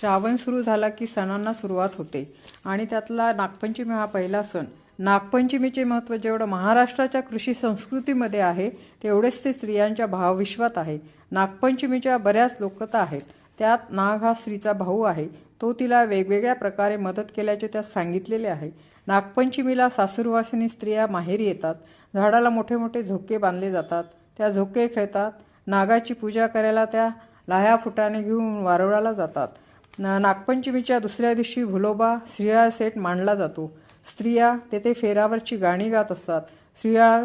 श्रावण सुरू झाला की सणांना सुरुवात होते. आणि त्यातला नागपंचमी हा पहिला सण. नागपंचमीचे महत्त्व जेवढं महाराष्ट्राच्या कृषी संस्कृतीमध्ये आहे तेवढेच ते स्त्रियांच्या भावविश्वात आहे. नागपंचमीच्या बऱ्याच लोकता आहेत. त्यात नाग हा स्त्रीचा भाऊ आहे. तो तिला वेगवेगळ्या प्रकारे मदत केल्याचे त्यात सांगितलेले आहे. नागपंचमीला सासूरवासिनी स्त्रिया माहेरी येतात. झाडाला मोठे मोठे झोके बांधले जातात. त्या झोके खेळतात. नागाची पूजा करायला त्या लाह्या फुटाने घेऊन वारवळाला जातात. नागपंचमीच्या दुसऱ्या दिवशी भुलोबा श्रीयाळ सेट मांडला जातो. स्त्रिया तेथे फेरावरची गाणी गात असतात. श्रीयाळ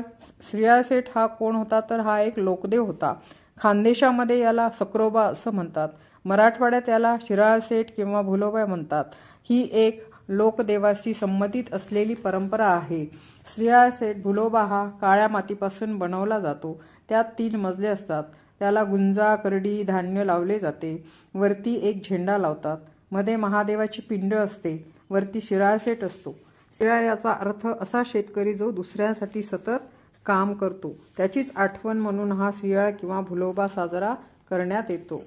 श्रीयाळ सेठ हा कोण होता तर हा एक लोकदेव होता. खानदेशामध्ये याला सक्रोबा असं म्हणतात. मराठवाड्यात याला शिराळ सेठ किंवा भुलोबा म्हणतात. ही एक लोकदेवाशी संबंधित असलेली परंपरा आहे. श्रीयाळ सेठ भुलोबा हा काळ्या मातीपासून बनवला जातो. त्यात तीन मजले असतात. त्याला गुंजा करडी धान्य लावले जाते. वरती एक झेंडा लावतात. मध्ये महादेवाची पिंड असते. वरती शिराळसेट असतो. शिराळ याचा अर्थ असा शेतकरी जो दुसऱ्यांसाठी सतत काम करतो. त्याचीच आठवण म्हणून हा शियाळ किंवा भुलोबा साजरा करण्यात येतो.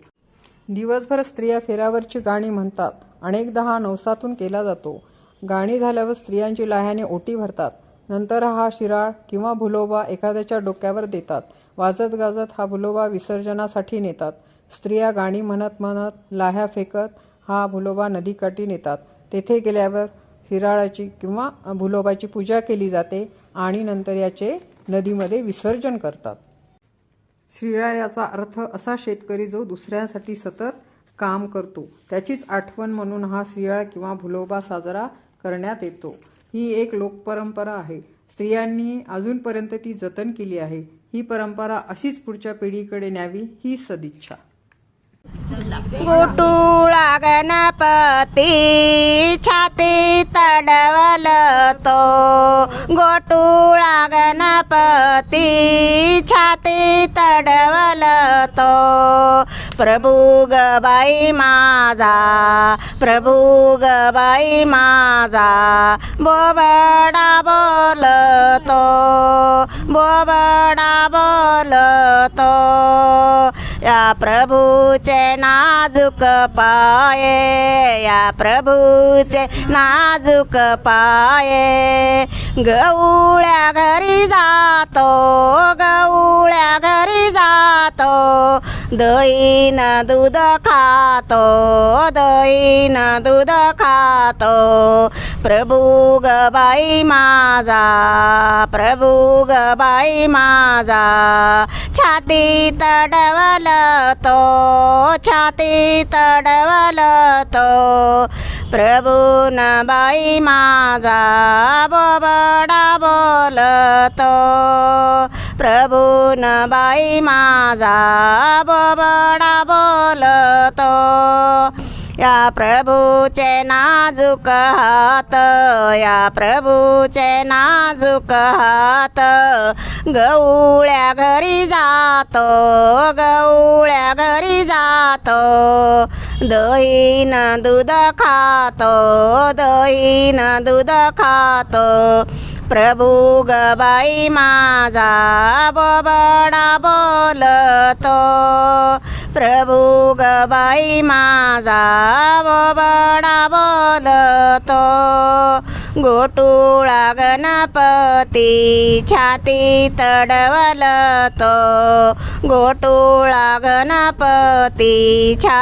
दिवसभर स्त्रिया फेऱ्यावरची गाणी म्हणतात. अनेकदा हा नवसातून केला जातो. गाणी झाल्यावर स्त्रियांची लाह्याने ओटी भरतात. नंतर हा शिराळ किंवा भुलोबा एखाद्याच्या डोक्यावर देतात. वाजत गाजत हा भुलोबा विसर्जनासाठी नेतात. स्त्रिया गाणी म्हणत म्हणत लाह्या फेकत हा भुलोबा नदीकाठी नेतात. तेथे गेल्यावर शिराळाची किंवा भुलोबाची पूजा केली जाते आणि नंतर याचे नदीमध्ये विसर्जन करतात. श्रीळा याचा अर्थ असा शेतकरी जो दुसऱ्यांसाठी सतत काम करतो. त्याचीच आठवण म्हणून हा शिराळ किंवा भुलोबा साजरा करण्यात येतो. ही एक लोकपरंपरा आहे. स्त्रियांनी अजूनपर्यंत ती जतन केली आहे. ही परंपरा अशीच पुढच्या पिढीकडे न्यावी ही सदिच्छा. गोटुळा गणपती छाती तडवल तो गोटुळा गणपती छाती तडवल प्रभू गबाई माझा प्रभू गबाई माझा बोबडा बोलतो बोबडा बोलतो. या प्रभूचे नाजूक पाये या प्रभूचे नाजूक पाये. गवळ्या घरी जातो गवळ्या घरी जातो दहीना दूध खातो दहीना दूध खातो प्रभू गबाई माझा प्रभू गबाई माझा छाती तडवल तो छाती तडवल तो प्रभू न बाई माझा बोबडा बोलतो प्रभू न बाई माझा बबडा बोलतो. या प्रभूचे नाजूक हात या प्रभूचे नाजूक हात. गवळ्या घरी जातो गवळ्या घरी जातो. दहीन दूध खातो दहीन दूध खातो. प्रभू गबाई माझा बोबडा बोलतो. प्रभू गबाई माझा बबडा बोलतो. गोटुळा गणपती छाती तडवल तो गोटुळा गणपती छाती